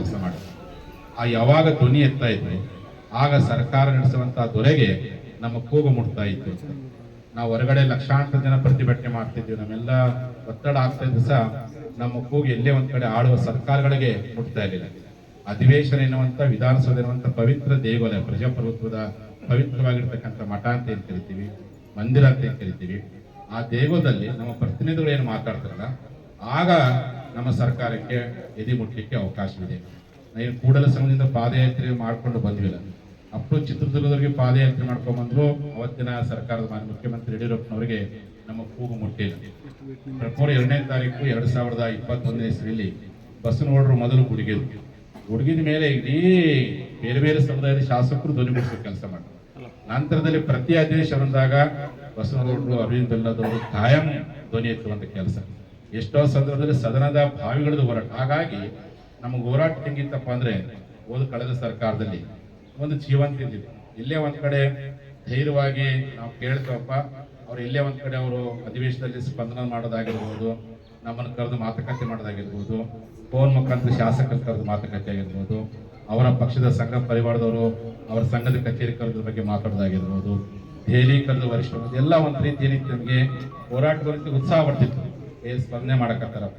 ಕೆಲಸ ಮಾಡಿ. ಆ ಯಾವಾಗ ಧ್ವನಿ ಎತ್ತಾ ಇದ್ವಿ ಆಗ ಸರ್ಕಾರ ನಡೆಸುವಂತಹ ದೊರೆಗೆ ನಮ್ಮ ಕೂಗು ಮುಟ್ತಾ ಇತ್ತು. ನಾವು ಹೊರಗಡೆ ಲಕ್ಷಾಂತರ ಜನ ಪ್ರತಿಭಟನೆ ಮಾಡ್ತಿದ್ವಿ. ನಮ್ಮೆಲ್ಲ ಒತ್ತಡ ಆಗ್ತಾ ಇದ್ದು ಸಹ ನಮ್ಮ ಕೂಗು ಎಲ್ಲೇ ಒಂದ್ ಕಡೆ ಆಳುವ ಸರ್ಕಾರಗಳಿಗೆ ಮುಟ್ತಾ ಇರಲಿಲ್ಲ. ಅಧಿವೇಶನ ಎನ್ನುವಂತ, ವಿಧಾನಸೌಧ ಎನ್ನುವಂತ ಪವಿತ್ರ ದೇವಾಲಯ ಪ್ರಜಾಪ್ರಭುತ್ವದ ಪವಿತ್ರವಾಗಿರ್ತಕ್ಕಂಥ ಮಠ ಅಂತ ಏನು ಕರಿತೀವಿ? ಮಂದಿರ ಅಂತ ಏನ್ ಕರಿತೀವಿ? ಆ ದೇಗುಲದಲ್ಲಿ ನಮ್ಮ ಪ್ರತಿನಿಧಿಗಳು ಏನು ಮಾತಾಡ್ತಾರಲ್ಲ, ಆಗ ನಮ್ಮ ಸರ್ಕಾರಕ್ಕೆ ಎದೆ ಮುಟ್ಟಲಿಕ್ಕೆ ಅವಕಾಶವಿದೆ ನಾವು ಕೂಡಲ ಸಂಘದಿಂದ ಪಾದಯಾತ್ರೆ ಮಾಡಿಕೊಂಡು ಬಂದ್ವಿಲ್ಲ. ಅಪ್ಪು ಚಿತ್ರದುರ್ಗದವರಿಗೆ ಪಾದಯಾತ್ರೆ ಮಾಡ್ಕೊಂಡ್ಬಂದ್ರು ಅವತ್ತಿನ ಸರ್ಕಾರದ ಮಾನ್ಯ ಮುಖ್ಯಮಂತ್ರಿ ಯಡಿಯೂರಪ್ಪನವರಿಗೆ ನಮ್ಮ ಕೂಗು ಮುಟ್ಟಿಲ್ಲ. ಫೆಬ್ರವರಿ ಎರಡನೇ ತಾರೀಕು ಎರಡು ಸಾವಿರದ ಇಪ್ಪತ್ತೊಂದನೇ ಇಸ್ವಿಯಲ್ಲಿ ನೋಡ್ರು ಮೊದಲು ಗುಡುಗಿದ್ರು ಗುಡುಗಿದ ಮೇಲೆ ಇಡೀ ಬೇರೆ ಬೇರೆ ಸಮುದಾಯದ ಶಾಸಕರು ಧ್ವನಿ ಧ್ವನಿಗೂಡಿಸೋ ಕೆಲಸ ಮಾಡ್ತಾರೆ ನಂತರದಲ್ಲಿ ಪ್ರತಿ ಅಧಿವೇಶನ ಬಂದಾಗ ಬಸವನಗೌಡರು ಅರವಿಂದ್ ಬೆಲ್ಲದವರು ಕಾಯಂ ಧ್ವನಿ ಎತ್ತುವಂತ ಕೆಲಸ. ಎಷ್ಟೋ ಸಂದರ್ಭದಲ್ಲಿ ಸದನದ ಭಾವಿಗಳದ್ದು ಹೋರಾಟ. ಹಾಗಾಗಿ ನಮಗೆ ಹೋರಾಟ ಹೆಂಗಿತ್ತಪ್ಪ ಅಂದ್ರೆ ಹೋದ ಕಳೆದ ಸರ್ಕಾರದಲ್ಲಿ ಒಂದು ಜೀವಂತ ಇದ್ದಿತ್ತು ಇಲ್ಲೇ ಒಂದು ಕಡೆ ಧೈರ್ಯವಾಗಿ ನಾವು ಕೇಳ್ತೇವಪ್ಪ, ಅವ್ರು ಇಲ್ಲೇ ಒಂದು ಕಡೆ ಅವರು ಅಧಿವೇಶನದಲ್ಲಿ ಸ್ಪಂದನ ಮಾಡೋದಾಗಿರ್ಬೋದು, ನಮ್ಮನ್ನು ಕರೆದು ಮಾತುಕತೆ ಮಾಡೋದಾಗಿರ್ಬೋದು, ಫೋನ್ ಮುಖಾಂತರ ಶಾಸಕರು ಕರೆದು ಮಾತುಕತೆ ಆಗಿರ್ಬೋದು, ಅವರ ಪಕ್ಷದ ಸಂಘ ಪರಿವಾರದವರು ಅವರ ಸಂಘದ ಕಚೇರಿ ಕರೆದ ಬಗ್ಗೆ ಮಾತಾಡೋದಾಗಿರ್ಬೋದು, ದೆಹಲಿ ಕರೆದು ವರಿಷ್ಠ ಎಲ್ಲ ಒಂದು ರೀತಿ ಏನಿತ್ತು ನಮಗೆ ಹೋರಾಟದ ಉತ್ಸಾಹ ಬರ್ತಿತ್ತು ಸ್ಪಂದನೆ ಮಾಡಕತ್ತಾರಪ್ಪ?